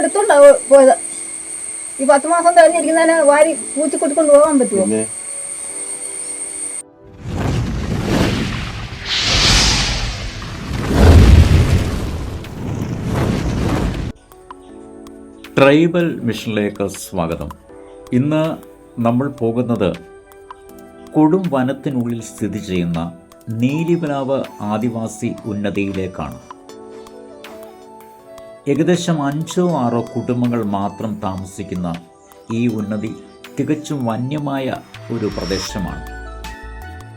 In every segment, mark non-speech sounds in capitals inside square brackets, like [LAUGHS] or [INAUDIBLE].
എടുത്തോണ്ടാ പോയത്. ഈ പത്ത് മാസം കഴിഞ്ഞിരിക്കുന്നതിന് വാരി പൂച്ചിക്കൊട്ടിക്കൊണ്ട് പോകാൻ പറ്റുമോ ട്രൈബൽ മിഷനിലേക്ക് സ്വാഗതം. ഇന്ന് നമ്മൾ പോകുന്നത് കൊടും വനത്തിനുള്ളിൽ സ്ഥിതി ചെയ്യുന്ന നീലിപലാവ് ആദിവാസി ഉന്നതിയിലേക്കാണ്. ഏകദേശം അഞ്ചോ ആറോ കുടുംബങ്ങൾ മാത്രം താമസിക്കുന്ന ഈ ഉന്നതി തികച്ചും വന്യമായ ഒരു പ്രദേശമാണ്.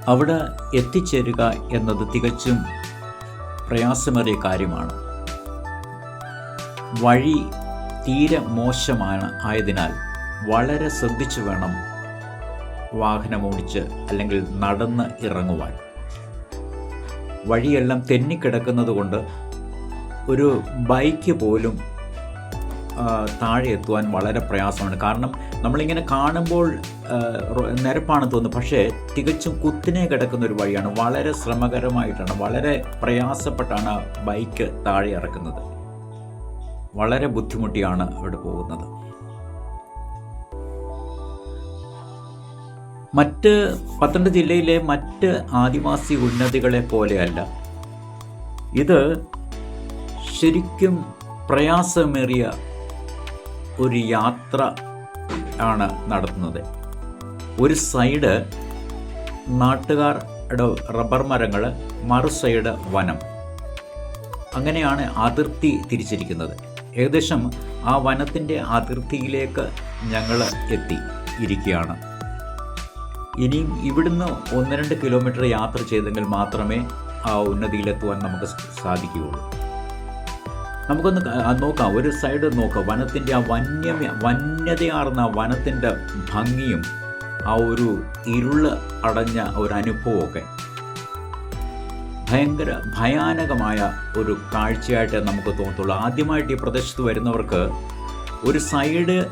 അവിടെ എത്തിച്ചേരുക എന്നത് തികച്ചും പ്രയാസമേറിയ കാര്യമാണ്. വഴി തീരെ മോശമാണ് ആയതിനാൽ വളരെ ശ്രദ്ധിച്ചു വേണം വാഹനമോടിച്ച് അല്ലെങ്കിൽ നടന്ന് ഇറങ്ങുവാൻ. വഴിയെല്ലാം തെന്നിക്കിടക്കുന്നത് കൊണ്ട് ഒരു ബൈക്ക് പോലും താഴെ എത്തുവാൻ വളരെ പ്രയാസമാണ്. കാരണം നമ്മളിങ്ങനെ കാണുമ്പോൾ നിരപ്പാണ് തോന്നുന്നത്. പക്ഷേ തികച്ചും കുത്തിനെ കിടക്കുന്ന ഒരു വഴിയാണ്. വളരെ ശ്രമകരമായിട്ടാണ് വളരെ പ്രയാസപ്പെട്ടാണ് ബൈക്ക് താഴെ ഇറക്കുന്നത്. വളരെ ബുദ്ധിമുട്ടിയാണ് അവിടെ പോകുന്നത്. മറ്റ് പത്തനംതിട്ട ജില്ലയിലെ മറ്റ് ആദിവാസി ഉന്നതികളെ പോലെയല്ല. ഇത് ശരിക്കും പ്രയാസമേറിയ ഒരു യാത്ര ആണ് നടത്തുന്നത്. ഒരു സൈഡ് നാട്ടുകാരുടെ റബ്ബർ മരങ്ങൾ മറു സൈഡ് വനം. അങ്ങനെയാണ് അതിർത്തി തിരിച്ചിരിക്കുന്നത്. ഏകദേശം ആ വനത്തിന്റെ അതിർത്തിയിലേക്ക് ഞങ്ങൾ എത്തി ഇരിക്കുകയാണ്. ഇനിയും ഇവിടുന്ന് ഒന്ന് രണ്ട് കിലോമീറ്റർ യാത്ര ചെയ്തെങ്കിൽ മാത്രമേ ആ ഉന്നതിയിലെത്തുവാൻ നമുക്ക് സാധിക്കുകയുള്ളൂ. നമുക്കൊന്ന് നോക്കാം. ഒരു സൈഡ് നോക്കാം. വനത്തിന്റെ ആ വന്യ വന്യതയാർന്ന ആ വനത്തിന്റെ ഭംഗിയും ആ ഒരു ഇരുൾ അടഞ്ഞ ഒരു അനുഭവമൊക്കെ. ഭയങ്കര ഭയാനകമായ ഒരു കാഴ്ചയായിട്ട് നമുക്ക് തോന്നത്തുള്ളൂ. ആദ്യമായിട്ട് ഈ പ്രദേശത്ത് വരുന്നവർക്ക് ഒരു സൈഡ്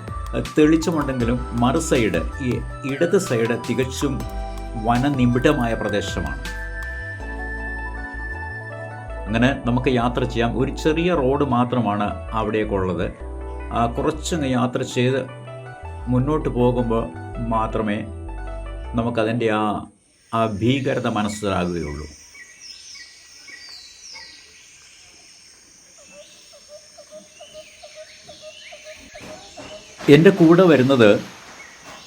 തെളിച്ചമുണ്ടെങ്കിലും മറു സൈഡ് ഈ ഇടത് സൈഡ് തികച്ചും വനനിബിഡമായ പ്രദേശമാണ്. അങ്ങനെ നമുക്ക് യാത്ര ചെയ്യാം. ഒരു ചെറിയ റോഡ് മാത്രമാണ് അവിടേക്കുള്ളത് കുറച്ചങ്ങ് യാത്ര ചെയ്ത് മുന്നോട്ട് പോകുമ്പോൾ മാത്രമേ നമുക്കതിന്റെ ആ ആ ഭീകരത മനസ്സിലാകുകയുള്ളൂ. എന്റെ കൂടെ വരുന്നത്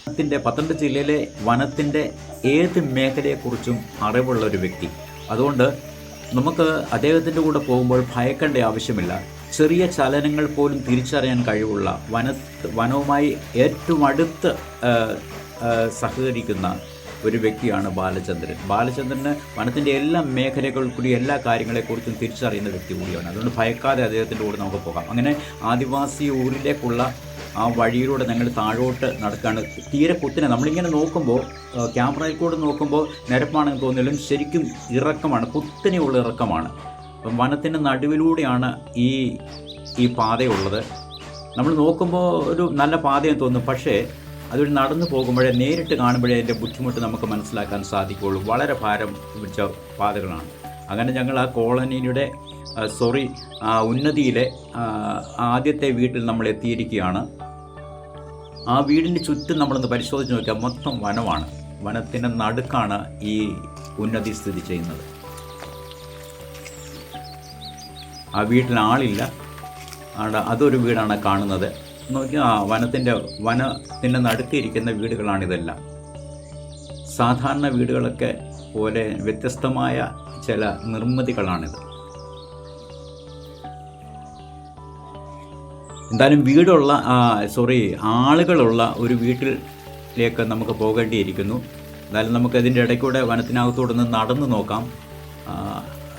വനത്തിന്റെ പത്തനംതിട്ട ജില്ലയിലെ വനത്തിന്റെ ഏത് മേഖലയെക്കുറിച്ചും അറിവുള്ള ഒരു വ്യക്തി. അതുകൊണ്ട് നമുക്ക് അദ്ദേഹത്തിന്റെ കൂടെ പോകുമ്പോൾ ഭയക്കേണ്ട ആവശ്യമില്ല. ചെറിയ ചലനങ്ങൾ പോലും തിരിച്ചറിയാൻ കഴിവുള്ള വന വനവുമായി ഏറ്റവും അടുത്ത് സഹകരിക്കുന്ന ഒരു വ്യക്തിയാണ് ബാലചന്ദ്രൻ. ബാലചന്ദ്രന് വനത്തിന്റെ എല്ലാ മേഖലകൾ കൂടി എല്ലാ കാര്യങ്ങളെക്കുറിച്ചും തിരിച്ചറിയുന്ന വ്യക്തി കൂടിയാണ്. അതുകൊണ്ട് ഭയക്കാതെ അദ്ദേഹത്തിന്റെ കൂടെ നമുക്ക് പോകാം. അങ്ങനെ ആദിവാസി ഊരിലേക്കുള്ള ആ വഴിയിലൂടെ ഞങ്ങൾ താഴോട്ട് നടക്കുകയാണ് തീരെ കുത്തിനെ നമ്മളിങ്ങനെ നോക്കുമ്പോൾ ക്യാമറയിൽ കൂടെ നോക്കുമ്പോൾ നിരപ്പാണെന്ന് തോന്നിയാലും ശരിക്കും ഇറക്കമാണ് കുത്തിനെയുള്ള ഇറക്കമാണ്. അപ്പം വനത്തിന്റെ നടുവിലൂടെയാണ് ഈ ഈ പാതയുള്ളത്. നമ്മൾ നോക്കുമ്പോൾ ഒരു നല്ല പാതയെന്ന് തോന്നും പക്ഷേ അതൊരു നടന്നു പോകുമ്പോഴേ നേരിട്ട് കാണുമ്പോഴേ അതിന്റെ ബുദ്ധിമുട്ട് നമുക്ക് മനസ്സിലാക്കാൻ സാധിക്കുകയുള്ളൂ. വളരെ ഭാരം പിടിച്ച പാതകളാണ്. അങ്ങനെ ഞങ്ങൾ ആ കോളനിയുടെ സോറി ഉന്നതിയിലെ ആദ്യത്തെ വീട്ടിൽ നമ്മൾ എത്തിയിരിക്കുകയാണ്. ആ വീടിന്റെ ചുറ്റും നമ്മളൊന്ന് പരിശോധിച്ച് നോക്കിയാൽ മൊത്തം വനമാണ്. വനത്തിന്റെ നടുക്കാണ് ഈ ഉന്നതി സ്ഥിതി ചെയ്യുന്നത്. ആ വീട്ടിൽ ആളില്ല. അതൊരു വീടാണ് കാണുന്നത്. നോക്കിയാൽ ആ വനത്തിന്റെ വനത്തിന്റെ നടുക്കിരിക്കുന്ന വീടുകളാണിതെല്ലാം. സാധാരണ വീടുകളൊക്കെ പോലെ വ്യത്യസ്തമായ ചില നിർമ്മിതികളാണിത്. എന്തായാലും വീടുള്ള സോറി ആളുകളുള്ള ഒരു വീട്ടിലേക്ക് നമുക്ക് പോകേണ്ടിയിരിക്കുന്നു. എന്തായാലും നമുക്ക് ഇതിന്റെ ഇടയ്ക്കൂടെ വനത്തിനകത്തൂടെ നിന്ന് നടന്നു നോക്കാം.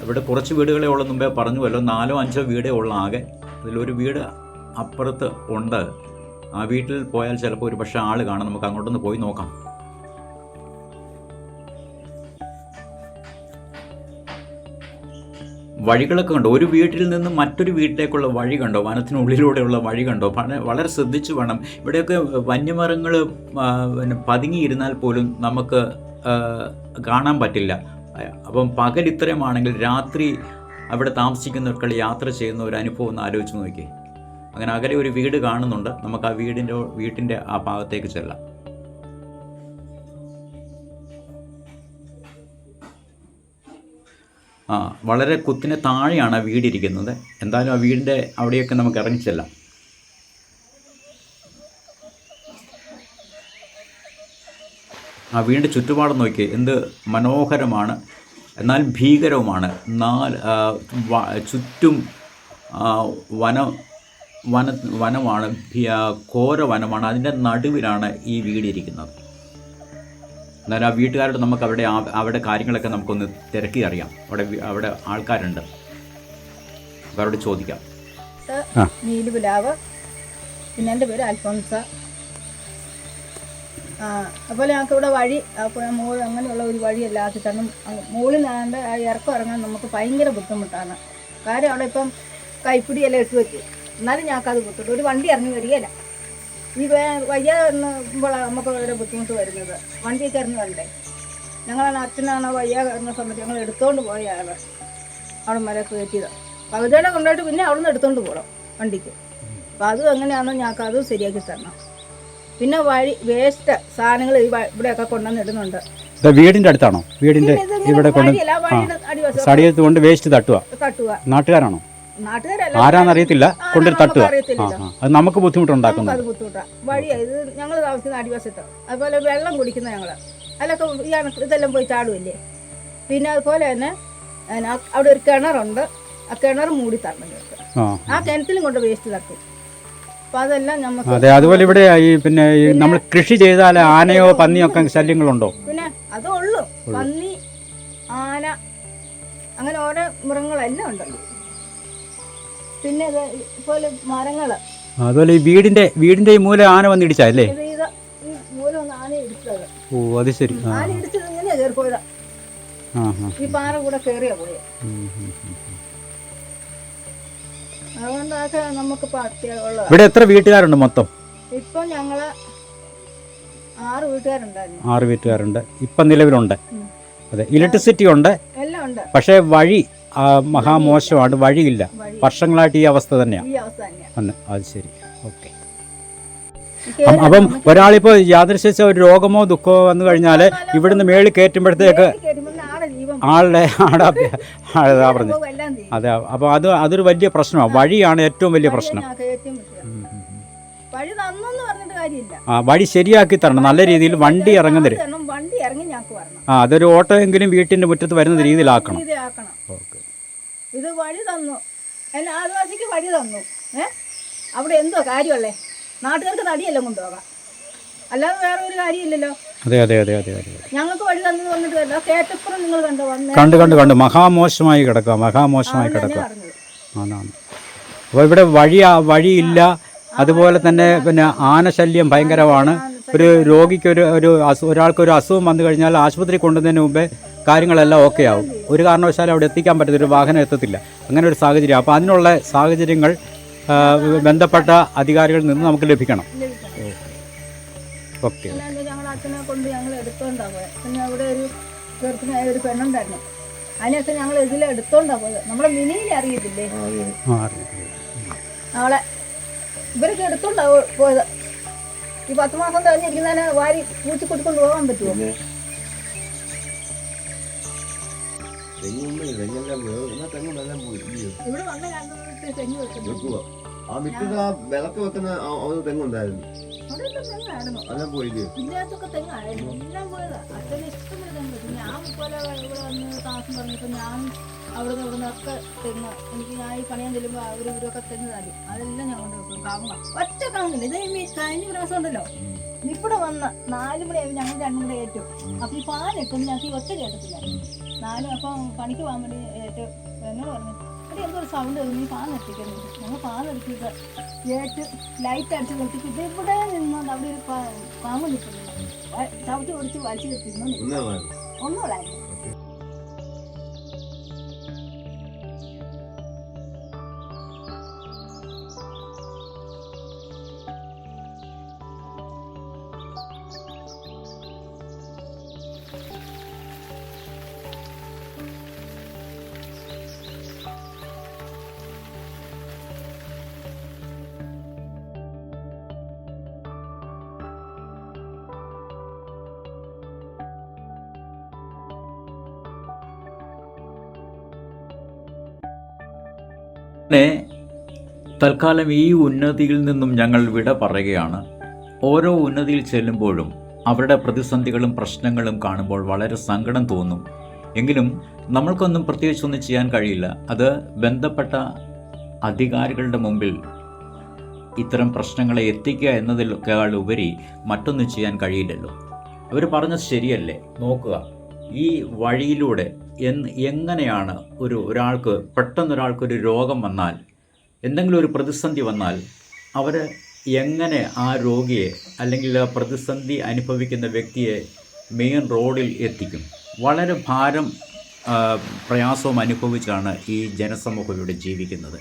ഇവിടെ കുറച്ച് വീടുകളെ ഉള്ള മുമ്പേ പറഞ്ഞുവല്ലോ. നാലോ അഞ്ചോ വീടേ ഉള്ള ആകെ. അതിലൊരു വീട് അപ്പുറത്ത് ഉണ്ട്. ആ വീട്ടിൽ പോയാൽ ചിലപ്പോൾ ഒരു പക്ഷേ ആൾ കാണാം. നമുക്ക് അങ്ങോട്ടൊന്ന് പോയി നോക്കാം. വഴികളൊക്കെ കണ്ടോ? ഒരു വീട്ടിൽ നിന്ന് മറ്റൊരു വീട്ടിലേക്കുള്ള വഴി കണ്ടോ? വനത്തിനുള്ളിലൂടെയുള്ള വഴി കണ്ടോ? വളരെ ശ്രദ്ധിച്ചു വേണം. ഇവിടെയൊക്കെ വന്യമരങ്ങൾ പതുങ്ങിയിരുന്നാൽ പോലും നമുക്ക് കാണാൻ പറ്റില്ല. അപ്പം പകൽ ഇത്രയുമാണെങ്കിൽ രാത്രി അവിടെ താമസിക്കുന്നവർക്കുള്ള യാത്ര ചെയ്യുന്ന ഒരു അനുഭവം ഒന്ന് ആലോചിച്ച് നോക്കിയേ. അങ്ങനെ അകലെ ഒരു വീട് കാണുന്നുണ്ട്. നമുക്ക് ആ വീടിന്റെ വീട്ടിന്റെ ആ ഭാഗത്തേക്ക് ചെല്ലാം. ആ വളരെ കുത്തിന് താഴെയാണ് ആ വീടിരിക്കുന്നത്. എന്തായാലും ആ വീടിന്റെ അവിടെയൊക്കെ നമുക്ക് ഇറങ്ങിച്ചെല്ലാം ആ വീടിന്റെ ചുറ്റുപാടും നോക്കി എന്ത് മനോഹരമാണ്. എന്നാൽ ഭീകരവുമാണ്. നാല് ചുറ്റും വനം വന വനമാണ് ഘോര വനമാണ് അതിന്റെ നടുവിലാണ് ഈ വീടിരിക്കുന്നത്. എന്നാലും ആ വീട്ടുകാരോട് നമുക്ക് അവിടെ അവിടെ കാര്യങ്ങളൊക്കെ നമുക്കൊന്ന് തിരക്കി അറിയാം. അവിടെ അവിടെ ആൾക്കാരുണ്ട്. അവരോട് ചോദിക്കാം. ആ. നീലുപിലാവ് പിന്നെ എന്റെ പേര് അൽഫോൻസ ആ അതുപോലെ ഞങ്ങൾക്ക് ഇവിടെ വഴി അപ്പോൾ മോൾ അങ്ങനെയുള്ള ഒരു വഴിയല്ല ആക്കി തരണം മുകളിൽ നിന്നാണ്ട് ആ ഇറക്കം ഇറങ്ങാൻ നമുക്ക് ഭയങ്കര ബുദ്ധിമുട്ടാണ്. കാര്യം അവിടെ ഇപ്പം കൈപ്പിടിയെല്ലാം ഇട്ട് വെക്കും. എന്നാലും ഞങ്ങൾക്ക് അത് ബുദ്ധിമുട്ട്. ഒരു വണ്ടി ഇറങ്ങി വരികയില്ല. ഈ വേ- വയ്യാകുമ്പോഴാണ് നമുക്ക് വളരെ ബുദ്ധിമുട്ട് വരുന്നത്. വണ്ടി ചേർന്ന് വരണ്ടേ ഞങ്ങളാണ് അച്ഛനാണ് വയ്യ കയറുന്ന സമയത്ത് ഞങ്ങൾ എടുത്തോണ്ട് പോയാണ് അവിടെ മല കയറ്റിയത്. പകുതിയുടെ കൊണ്ടുപോയിട്ട് പിന്നെ അവിടെ നിന്ന് എടുത്തോണ്ട് പോകണം വണ്ടിക്ക്. അപ്പം അതും എങ്ങനെയാണെന്ന് ഞങ്ങൾക്ക് അതും ശരിയാക്കി തരണം. പിന്നെ വഴി വേസ്റ്റ് സാധനങ്ങൾ ഇവിടെയൊക്കെ കൊണ്ടുവന്ന് ഇടുന്നുണ്ട്. വീടിന്റെ അടുത്താണോ? വീടിന്റെ ഇവിടെ കൊണ്ട് അടിവശം. കൊണ്ട് വേസ്റ്റ് തട്ടുക തട്ടുക നാട്ടുകാരാണോ? ആരാന്നറിയത്തില്ല? കൊണ്ടൊരു തട്ട് തട്ടുക. അത് നമുക്ക് ബുദ്ധിമുട്ടുണ്ടാക്കുന്നു. അത് ബുദ്ധിമുട്ടാണ് വഴിയാ ഇത് ഞങ്ങൾ താമസിക്കുന്ന അടിവശത്ത് അതുപോലെ വെള്ളം കുടിക്കുന്ന ഞങ്ങൾ അതിലൊക്കെ ഈ ഇതെല്ലാം പോയി ചാടുമല്ലേ പിന്നെ അതുപോലെ തന്നെ അവിടെ ഒരു കിണറുണ്ട്. ആ കിണർ മൂടി തരണം ആ. കിണറ്റിലും കൊണ്ട് വേസ്റ്റ് തട്ടും അതെ അതുപോലെ ഇവിടെ ഈ പിന്നെ നമ്മൾ കൃഷി ചെയ്താൽ ആനയോ പന്നിയോ ഒക്കെ ശല്യങ്ങളുണ്ടോ? പിന്നെ അതേ ഉള്ളൂ. പന്നി ആന അങ്ങനെ ഓരോ മൃഗങ്ങളെല്ലാം ഉണ്ട് പിന്നെ ഇത് ഇതുപോലെ മരങ്ങൾ അതുപോലെ ഈ വീടിന്റെ വീടിന്റെ ഈ മൂല ആന വന്ന് ഇടിച്ചല്ലേ ഓ അത് ശരി. ഈ പാറ കൂടെ കയറിയാ പോയ. അതുകൊണ്ടൊക്കെ നമുക്ക് ഇവിടെ എത്ര വീട്ടുകാരുണ്ട് മൊത്തം? ഇപ്പൊ ഞങ്ങൾ ആറ് വീട്ടുകാരുണ്ടായിരുന്നു. ആറ് വീട്ടുകാരുണ്ട്. ഇപ്പൊ നിലവിലുണ്ട്. അതെ ഇലക്ട്രിസിറ്റി ഉണ്ട്. പക്ഷേ വഴി മഹാമോശമാണ് വഴിയില്ല. വഴി വർഷങ്ങളായിട്ട് ഈ അവസ്ഥ തന്നെയാണ് അത് ശരി. ഓക്കെ. അപ്പം ഒരാളിപ്പോൾ യാദൃശ്യ ഒരു രോഗമോ ദുഃഖമോ വന്നു കഴിഞ്ഞാൽ ഇവിടുന്ന് മേളിൽ കയറ്റുമ്പോഴത്തേക്ക് ആളുടെ ആടാ [LAUGHS] പറഞ്ഞു. അതെ അപ്പോൾ അത് അതൊരു വലിയ പ്രശ്നമാണ്. വഴിയാണ് ഏറ്റവും വലിയ പ്രശ്നം. ആ വഴി ശരിയാക്കി തരണം. നല്ല രീതിയിൽ വണ്ടി ഇറങ്ങുന്ന ആ അതൊരു ഓട്ടോ എങ്കിലും വീട്ടിന്റെ മുറ്റത്ത് വരുന്ന രീതിയിലാക്കണം. ഓക്കെ. ഇത് വഴി തന്നു. എന്നെ ആദിവാസിക്ക് വഴി തന്നു. ഏ? അവിടെ എന്തോ കാര്യമല്ലേ നാട്ടുകാർക്ക് തടിയെല്ലാം കൊണ്ടുപോകാം. അല്ലാതെ വേറെ ഒരു കാര്യമില്ലല്ലോ. അതെ അതെ അതെ അതെ അതെ ഞങ്ങൾക്ക് വഴി തന്നു വന്നിട്ട് കേട്ടപ്പുറം നിങ്ങൾ കണ്ടോ? വന്നു. കണ്ടു കണ്ടു കണ്ടു. മഹാമോശമായി കിടക്കുക മഹാമോശമായി കിടക്കുക. ആണാണ് അപ്പോൾ ഇവിടെ വഴി വഴിയില്ല. അതുപോലെ തന്നെ പിന്നെ ആനശല്യം ഭയങ്കരമാണ്. ഒരു രോഗിക്ക് ഒരു ഒരു അസു ഒരാൾക്ക് ഒരു അസുഖം വന്നു കഴിഞ്ഞാൽ ആശുപത്രി കൊണ്ടുവന്നതിന് മുമ്പേ കാര്യങ്ങളെല്ലാം ഓക്കെ ആവും. ഒരു കാരണവശാലും അവിടെ എത്തിക്കാൻ പറ്റത്തില്ല ഒരു വാഹനം എത്തത്തില്ല. അങ്ങനെ ഒരു സാഹചര്യം. അപ്പോൾ അതിനുള്ള സാഹചര്യങ്ങൾ ബന്ധപ്പെട്ട അധികാരികളിൽ നിന്ന് നമുക്ക് ലഭിക്കണം. ഓക്കെ അച്ഛനെ കൊണ്ട് ഞങ്ങൾ എടുത്തോണ്ടാ പോയത് പിന്നെ അവിടെ ഒരു ചെറുപ്പനായ ഒരു പെണ്ണുണ്ടായിരുന്നു. അതിനൊക്കെ ഞങ്ങൾ ഇതിലെ എടുത്തോണ്ടാ പോയത്. നമ്മളെ മിനിയിൽ അറിയത്തില്ലേ. അവളെ ഇവരൊക്കെ എടുത്തോണ്ടാ പോയത്. ഈ പത്ത് മാസം കഴിഞ്ഞിരിക്കുന്നതിനെ വാരി പൂച്ചി കൊടുക്കൊണ്ട് പോകാൻ പറ്റുമോ തെങ്ങൊന്നും തെങ്ങെല്ലാം. എന്നാ തെങ്ങെല്ലാം പോയി? ഇവിടെ വന്ന രണ്ടു തെങ്ങ് വെക്കുന്നു. വെക്കുവാ. ആ മിറ്റത്ത് ആ വിളക്ക് വെക്കുന്ന ഒരു തെങ്ങുണ്ടായിരുന്നു. അതെല്ലാം പോയില്ലേ? ഇതിനകത്തൊക്കെ തെങ്ങായിരുന്നു എല്ലാം പോയതാ അച്ഛന് ഇഷ്ടമുള്ള തെങ്ങ്. വെച്ചു ഞാൻ പോലെ ഇവിടെ വന്ന് താമസം പറഞ്ഞപ്പോൾ ഞാൻ അവിടെ നിന്ന് ഇവിടെ ഒക്കെ തെങ്ങ്. എനിക്ക് ഞാൻ ഈ പണിയാൻ ചെല്ലുമ്പോൾ അവർ ഇവരൊക്കെ തെങ്ങ് തരും അതെല്ലാം ഞാൻ കൊണ്ട് വെക്കും. കാവുക ഒറ്റ കാവുന്നില്ല. ഇത് ഈ കഴിഞ്ഞ പ്രാവശ്യം ഉണ്ടല്ലോ. ഇവിടെ വന്ന് നാല് മണിയായി ഞങ്ങൾ രണ്ടും കൂടെ ഏറ്റു അപ്പൊ ഈ പാലിട്ടും ഞങ്ങൾക്ക് ഈ ഒറ്റ കേട്ടത്തില്ല നാലും അപ്പം പണിക്ക് പോകാൻ വേണ്ടി ഏറ്റ് എന്നോട് പറഞ്ഞു അവിടെ എന്തോ ഒരു സൗണ്ട് നീ പാൻ എത്തിക്കുന്നു ഞങ്ങൾ പാൻ നിർത്തിയിട്ട് ഏറ്റ് ലൈറ്റ് അടിച്ച് നിർത്തിക്കിട്ട് ഇവിടെ നിന്നുകൊണ്ട് അവിടെ ഒരു പാമ്പ് നിൽക്കുന്നു. വ- ചവിട്ടി ഓടിച്ച് വലിച്ചു തിന്നു ഒന്നായിരുന്നു പിന്നെ തൽക്കാലം ഈ ഉന്നതിയിൽ നിന്നും ഞങ്ങൾ വിട പറയുകയാണ്. ഓരോ ഉന്നതിയിൽ ചെല്ലുമ്പോഴും അവരുടെ പ്രതിസന്ധികളും പ്രശ്നങ്ങളും കാണുമ്പോൾ വളരെ സങ്കടം തോന്നും. എങ്കിലും നമ്മൾക്കൊന്നും പ്രത്യേകിച്ചൊന്നും ചെയ്യാൻ കഴിയില്ല. അത് ബന്ധപ്പെട്ട അധികാരികളുടെ മുമ്പിൽ ഇത്തരം പ്രശ്നങ്ങളെ എത്തിക്കുക എന്നതിലേക്കാൾ ഉപരി മറ്റൊന്നും ചെയ്യാൻ കഴിയില്ലല്ലോ. അവർ പറഞ്ഞത് ശരിയല്ലേ? നോക്കുക. ഈ വഴിയിലൂടെ എന്ന് എങ്ങനെയാണ് ഒരു ഒരാൾക്ക് പെട്ടെന്നൊരാൾക്കൊരു രോഗം വന്നാൽ എന്തെങ്കിലും ഒരു പ്രതിസന്ധി വന്നാൽ അവർ എങ്ങനെ ആ രോഗിയെ അല്ലെങ്കിൽ ആ പ്രതിസന്ധി അനുഭവിക്കുന്ന വ്യക്തിയെ മെയിൻ റോഡിൽ എത്തിക്കും? വളരെ ഭാരം പ്രയാസവും അനുഭവിച്ചാണ് ഈ ജനസമൂഹം ഇവിടെ ജീവിക്കുന്നത്.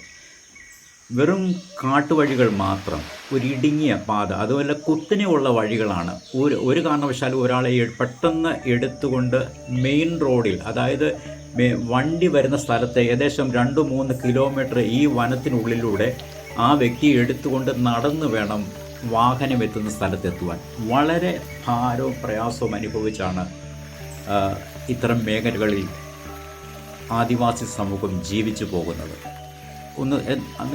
വെറും കാട്ടുവഴികൾ മാത്രം ഒരു ഇടുങ്ങിയ പാത അതുപോലെ കുത്തിനെയുള്ള വഴികളാണ്. ഒരു ഒരു കാരണവശാലും ഒരാളെ പെട്ടെന്ന് എടുത്തുകൊണ്ട് മെയിൻ റോഡിൽ അതായത് വണ്ടി വരുന്ന സ്ഥലത്ത് ഏകദേശം രണ്ട് മൂന്ന് കിലോമീറ്റർ ഈ വനത്തിനുള്ളിലൂടെ ആ വ്യക്തി എടുത്തുകൊണ്ട് നടന്നു വേണം വാഹനം എത്തുന്ന സ്ഥലത്തെത്തുവാൻ. വളരെ ഭാരവും പ്രയാസവും അനുഭവിച്ചാണ് ഇത്തരം മേഖലകളിൽ ആദിവാസി സമൂഹം ജീവിച്ചു പോകുന്നത്. ഒന്ന്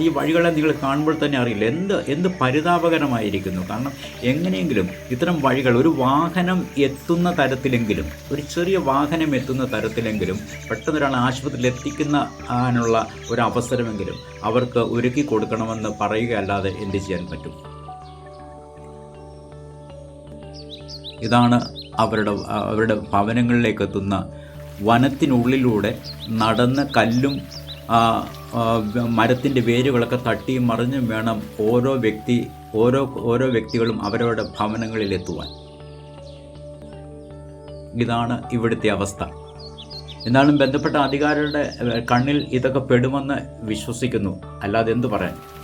ഈ വഴികളെ നിങ്ങൾ കാണുമ്പോൾ തന്നെ അറിയില്ല. എന്ത് എന്ത് പരിതാപകരമായിരിക്കുന്നു? കാരണം എങ്ങനെയെങ്കിലും ഇത്തരം വഴികൾ ഒരു വാഹനം എത്തുന്ന തരത്തിലെങ്കിലും ഒരു ചെറിയ വാഹനം എത്തുന്ന തരത്തിലെങ്കിലും പെട്ടെന്ന് ഒരാൾ ആശുപത്രിയിൽ എത്തിക്കുന്ന ആനുള്ള ഒരു അവസരമെങ്കിലും അവർക്ക് ഒരുക്കി കൊടുക്കണമെന്ന് പറയുകയല്ലാതെ എന്ത് ചെയ്യാൻ പറ്റും? ഇതാണ് അവരുടെ അവരുടെ ഭവനങ്ങളിലേക്ക് എത്തുന്ന വനത്തിനുള്ളിലൂടെ നടന്ന കല്ലും മരത്തിന്റെ വേരുകളൊക്കെ തട്ടിയും മറിഞ്ഞും വേണം ഓരോ വ്യക്തി ഓരോ ഓരോ വ്യക്തികളും അവരവരുടെ ഭവനങ്ങളിൽ എത്തുവാൻ ഇതാണ് ഇവിടുത്തെ അവസ്ഥ. എന്നാലും ബന്ധപ്പെട്ട അധികാരികളുടെ കണ്ണിൽ ഇതൊക്കെ പെടുമെന്ന് വിശ്വസിക്കുന്നു. അല്ലാതെ എന്തു പറയാൻ?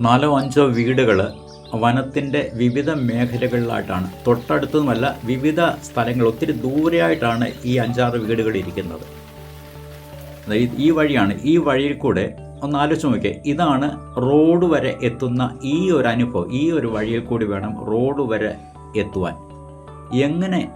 നാലോ അഞ്ചോ വീടുകൾ വനത്തിന്റെ വിവിധ മേഖലകളിലായിട്ടാണ്. തൊട്ടടുത്തുമല്ല വിവിധ സ്ഥലങ്ങൾ ഒത്തിരി ദൂരെയായിട്ടാണ് ഈ അഞ്ചാറ് വീടുകൾ ഇരിക്കുന്നത്. ഈ- വഴിയാണ്. ഈ വഴിയിൽ കൂടെ ഒന്ന് ആലോചിച്ച് നോക്കിയേ. ഇതാണ് റോഡ് വരെ എത്തുന്ന ഈ ഒരു അനുഭവം. ഈ ഒരു വഴിയിൽ കൂടി വേണം റോഡ് വരെ എത്തുവാൻ. എങ്ങനെ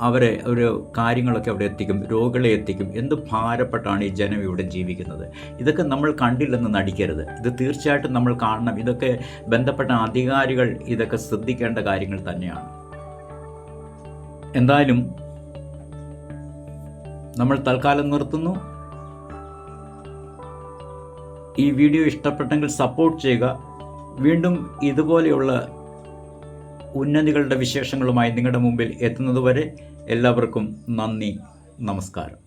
അവരെ ഒരു കാര്യങ്ങളൊക്കെ അവിടെ എത്തിക്കും രോഗികളെ എത്തിക്കും. എന്ത് ഭാരപ്പെട്ടാണ് ഈ ജനം ഇവിടെ ജീവിക്കുന്നത്? ഇതൊക്കെ നമ്മൾ കണ്ടില്ലെന്ന് നടിക്കരുത്. ഇത് തീർച്ചയായിട്ടും നമ്മൾ കാണണം. ഇതൊക്കെ ബന്ധപ്പെട്ട അധികാരികൾ ഇതൊക്കെ ശ്രദ്ധിക്കേണ്ട കാര്യങ്ങൾ തന്നെയാണ്. എന്തായാലും നമ്മൾ തൽക്കാലം നിർത്തുന്നു. ഈ വീഡിയോ ഇഷ്ടപ്പെട്ടെങ്കിൽ സപ്പോർട്ട് ചെയ്യുക. വീണ്ടും ഇതുപോലെയുള്ള ഉന്നതികളുടെ വിശേഷങ്ങളുമായി നിങ്ങളുടെ മുമ്പിൽ എത്തുന്നതുവരെ എല്ലാവർക്കും നന്ദി നമസ്കാരം.